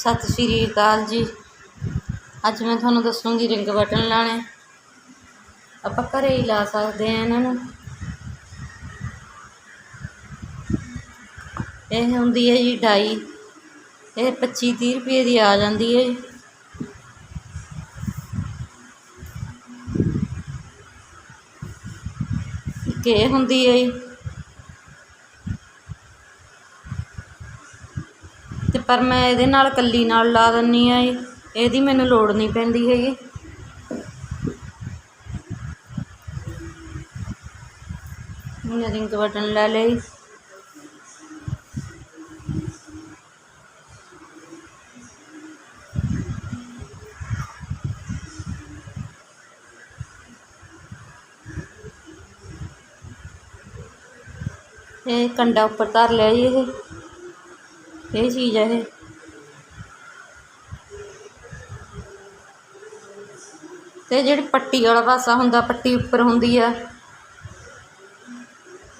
ਸਤਿ ਸ਼੍ਰੀ ਅਕਾਲ ਜੀ। ਅੱਜ ਮੈਂ ਤੁਹਾਨੂੰ ਦੱਸੂੰਗੀ ਰਿੰਗ ਬਟਨ ਲਾਣੇ ਆਪਾਂ ਘਰੇ ਹੀ ਲਾ ਸਕਦੇ ਆ ਇਹਨਾਂ ਨੂੰ। ਇਹ ਹੁੰਦੀ ਹੈ ਜੀ ਡਾਈ। ਇਹ 25 30 ਰੁਪਏ ਦੀ ਆ ਜਾਂਦੀ ਹੈ ਜੀ। ਇੱਕ ਇਹ ਹੁੰਦੀ ਹੈ ਜੀ। ਪਰ ਮੈਂ ਇਹਦੇ ਨਾਲ ਇਕੱਲੀ ਨਾਲ ਲਾ ਦਿੰਦੀ ਹਾਂ ਜੀ। ਇਹਦੀ ਮੈਨੂੰ ਲੋੜ ਨਹੀਂ ਪੈਂਦੀ ਹੈਗੀ। ਹੁਣ ਰਿੰਗ ਬਟਨ ਲੈ ਲਈ ਇਹ ਕੰਡਾ ਉੱਪਰ ਧਰ ਲਿਆ ਜੀ ਇਹ। ਇਹ ਚੀਜ਼ ਹੈ ਇਹ। ਤੇ ਜਿਹੜੀ ਪੱਟੀ ਵਾਲਾ ਪਾਸਾ ਹੁੰਦਾ, ਪੱਟੀ ਉੱਪਰ ਹੁੰਦੀ ਆ,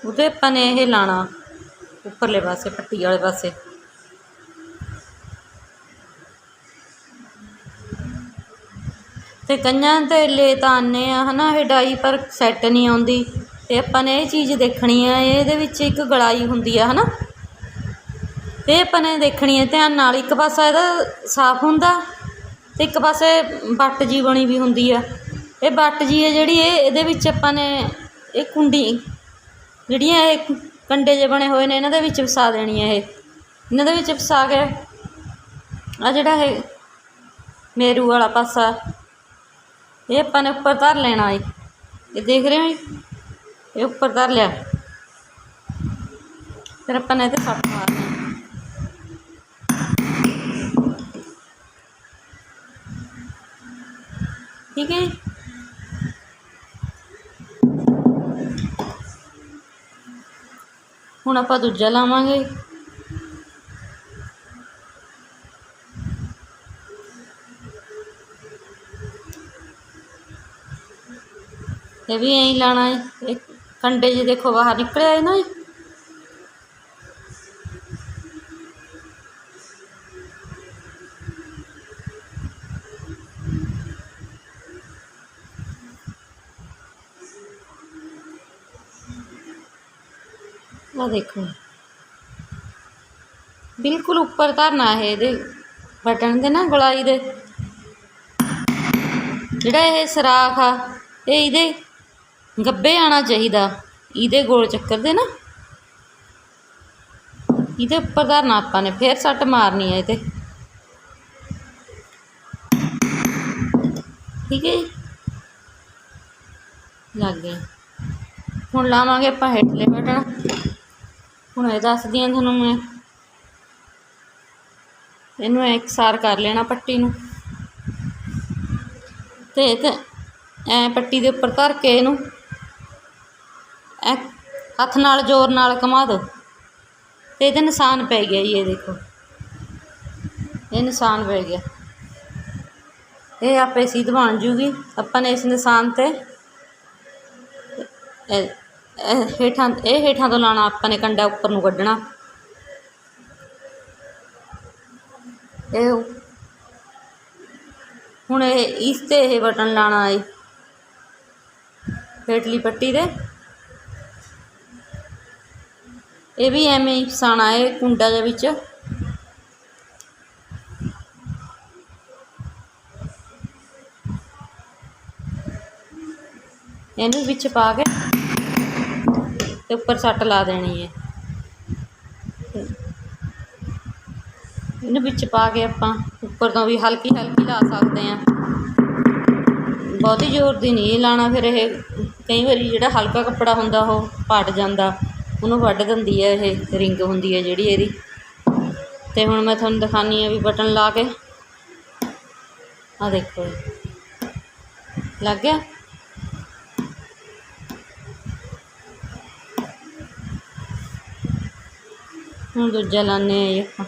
ਉਹਦੇ ਆਪਾਂ ਨੇ ਇਹ ਲਾਣਾ, ਉੱਪਰਲੇ ਪਾਸੇ, ਪੱਟੀ ਵਾਲੇ ਪਾਸੇ। ਤੇ ਕਈਆਂ ਤੇ ਲੈ ਤਾਂ ਆਨੇ ਆ, ਹਨਾ, ਇਹ ਡਾਈ ਪਰ ਸੈੱਟ ਨਹੀਂ ਆਉਂਦੀ। ਤੇ ਆਪਾਂ ਨੇ ਇਹ ਚੀਜ਼ ਦੇਖਣੀ ਆ, ਇਹਦੇ ਵਿੱਚ ਇੱਕ ਗਲਾਈ ਹੁੰਦੀ ਆ, ਹਨਾ। ਇਹ ਆਪਾਂ ਨੇ ਦੇਖਣੀ ਹੈ ਧਿਆਨ ਨਾਲ, ਇੱਕ ਪਾਸਾ ਇਹਦਾ ਸਾਫ਼ ਹੁੰਦਾ ਤੇ ਇੱਕ ਪਾਸੇ ਵੱਟ ਜੀ ਬਣੀ ਵੀ ਹੁੰਦੀ ਆ। ਇਹ ਵੱਟ ਜੀ ਹੈ ਜਿਹੜੀ ਇਹ, ਇਹਦੇ ਵਿੱਚ ਆਪਾਂ ਨੇ ਇਹ ਕੁੰਡੀ ਜਿਹੜੀਆਂ ਇਹ ਕੰਡੇ ਜੇ ਬਣੇ ਹੋਏ ਨੇ, ਇਹਨਾਂ ਦੇ ਵਿੱਚ ਫਸਾ ਦੇਣੀ ਹੈ ਇਹ। ਇਹਨਾਂ ਦੇ ਵਿੱਚ ਫਸਾ ਕੇ ਆ ਜਿਹੜਾ ਇਹ ਮੇਰੂ ਵਾਲਾ ਪਾਸਾ, ਇਹ ਆਪਾਂ ਨੇ ਉੱਪਰ ਧਰ ਲੈਣਾ ਹੈ ਇਹ ਦੇਖ ਰਹੇ ਹੋ ਜੀ? ਇਹ ਉੱਪਰ ਧਰ ਲਿਆ। ਫਿਰ ਆਪਾਂ ਨੇ ਇਹਦੇ ਸੱਟ ਮਾਰਨੀ ਠੀਕ ਹੈ? ਜੀ? ਹੁਣ ਆਪਾਂ ਦੂਜਾ ਲਾਵਾਂਗੇ। ਇਹ ਵੀ ਐਂ ਲਾਣਾ ਹੈ। ਇਹ ਕੰਡੇ ਜੇ ਦੇਖੋ ਬਾਹਰ ਨਿਕਲਿਆ ਹੈ ਨਾ ਆ ਦੇਖੋ। ਬਿਲਕੁਲ ਉੱਪਰ ਧਰਨਾ ਹੈ ਇਹਦੇ, ਬਟਨ ਦੇ ਨਾ ਗੁਲਾਈ ਦੇ। ਜਿਹੜਾ ਇਹ ਸਰਾਖ ਆ, ਇਹ ਇਹਦੇ ਗੱਬੇ ਆਣਾ ਚਾਹੀਦਾ, ਇਹਦੇ ਗੋਲ ਚੱਕਰ ਦੇ ਨਾ। ਇਹਦੇ ਉੱਪਰ ਧਰਨਾ ਆਪਾਂ ਨੇ, ਫੇਰ ਸੱਟ ਮਾਰਨੀ ਹੈ ਇਹ ਠੀਕ ਹੈ ਜੀ। ਲੱਗ ਗਿਆ। ਹੁਣ ਲਾਵਾਂਗੇ ਆਪਾਂ ਹੇਠਲੇ ਬਟਨ। ਹੁਣ ਇਹ ਦੱਸਦੀ ਹਾਂ ਤੁਹਾਨੂੰ ਮੈਂ। ਇਹਨੂੰ ਇਕਸਾਰ ਕਰ ਲੈਣਾ ਪੱਟੀ ਨੂੰ। ਤੇ ਇਹ ਤੇ ਐ ਪੱਟੀ ਦੇ ਉੱਪਰ ਧਰ ਕੇ ਇਹਨੂੰ ਹੱਥ ਨਾਲ, ਜ਼ੋਰ ਨਾਲ ਘੁਮਾ ਦਿਓ ਤੇ ਇਹਦੇ ਨਿਸ਼ਾਨ ਪੈ ਗਿਆ ਜੀ, ਇਹ ਦੇਖੋ। ਇਹ ਨਿਸ਼ਾਨ ਪੈ ਗਿਆ। ਇਹ ਆਪੇ ਸਿੱਧ ਬਣ ਜੂਗੀ। ਆਪਾਂ ਨੇ ਇਸ ਨਿਸ਼ਾਨ ਤੇ ਹੇਠਾਂ, ਇਹ ਹੇਠਾਂ ਤੋਂ ਲਾਣਾ, ਆਪਾਂ ਨੇ ਕੰਡਾ ਉੱਪਰ ਨੂੰ ਕੱਢਣਾ। ਇਹ ਹੁਣ ਇਹ ਇਸ ਤੇ ਇਹ ਬਟਨ ਲਾਣਾ ਹੈ ਹੇਠਲੀ ਪੱਟੀ ਦੇ। ਇਹ ਵੀ ਐਵੇਂ ਹੀ ਫਸਾਣਾ ਹੈ ਕੁੰਡਾ ਦੇ ਵਿੱਚ। ਇਹਨੂੰ ਵਿੱਚ ਪਾ ਕੇ ਤੇ ਉੱਪਰ ਸੱਟ ਲਾ ਦੇਣੀ ਹੈ ਇਹਨੂੰ ਵਿੱਚ ਪਾ ਕੇ ਆਪਾਂ ਉੱਪਰ ਤੋਂ ਵੀ ਹਲਕੀ ਹਲਕੀ ਲਾ ਸਕਦੇ ਹਾਂ ਬਹੁਤੀ ਜ਼ੋਰ ਦੀ ਨਹੀਂ ਲਾਣਾ ਫਿਰ ਇਹ ਕਈ ਵਾਰੀ ਜਿਹੜਾ ਹਲਕਾ ਕੱਪੜਾ ਹੁੰਦਾ ਉਹ ਪਟ ਜਾਂਦਾ ਉਹਨੂੰ ਵੱਢ ਦਿੰਦੀ ਹੈ ਇਹ ਰਿੰਗ ਹੁੰਦੀ ਹੈ ਜਿਹੜੀ ਇਹਦੀ ਤੇ ਹੁਣ ਮੈਂ ਤੁਹਾਨੂੰ ਦਿਖਾਨੀ ਆ ਵੀ ਬਟਨ ਲਾ ਕੇ ਆ ਦੇਖੋ ਜੀ। ਲੱਗ ਗਿਆ ਹੁਣ ਦੂਜਾ ਲਾਉਂਦੇ ਹਾਂ ਜੀ ਆਪਾਂ।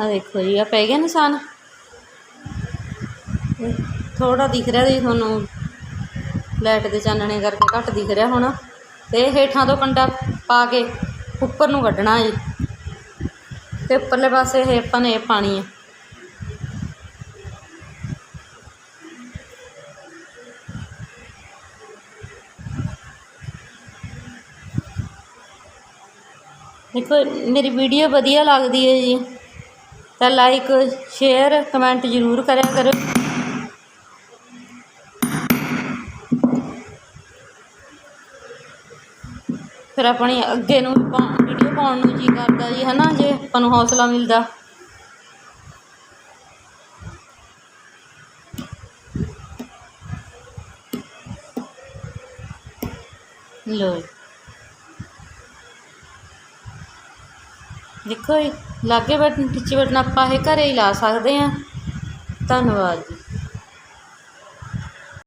ਆ ਦੇਖੋ ਜੀ ਆ ਪੈ ਗਿਆ ਨਿਸ਼ਾਨ। ਥੋੜਾ ਦਿਖ ਰਿਹਾ ਜੀ ਤੁਹਾਨੂੰ ਲਾਈਟ ਦੇ ਚਾਨਣੇ ਕਰਕੇ ਘੱਟ ਦਿਖ ਰਿਹਾ ਹੋਣਾ। ਤੇ ਹੇਠਾਂ ਤੋਂ ਕੰਡਾ ਪਾ ਕੇ ਉੱਪਰ ਨੂੰ ਕੱਢਣਾ ਜੀ। ਤੇ ਉੱਪਰਲੇ ਪਾਸੇ ਇਹ ਆਪਾਂ ਨੇ ਪਾਣੀ ਹੈ। ਦੇਖੋ, ਮੇਰੀ ਵੀਡੀਓ ਵਧੀਆ ਲੱਗਦੀ ਹੈ ਜੀ। ਤਾਂ ਲਾਈਕ ਸ਼ੇਅਰ ਕਮੈਂਟ ਜ਼ਰੂਰ ਕਰਿਆ ਕਰੋ। ਫਿਰ ਆਪਣੀ ਅੱਗੇ ਨੂੰ ਵੀਡੀਓ ਪਾਉਣ ਨੂੰ ਜੀ ਕਰਦਾ ਜੀ, ਹਨਾ ਜੇ ਆਪਾਂ ਨੂੰ ਹੌਸਲਾ ਮਿਲਦਾ। ਲੋ ਦੇਖੋ ਜੀ, ਲਾਗੇ ਬਟਨ ਟੀਚੇ ਬਟਨ ਆਪਾਂ ਇਹ ਘਰੇ ਹੀ ਲਾ ਸਕਦੇ ਹਾਂ। ਧੰਨਵਾਦ ਜੀ।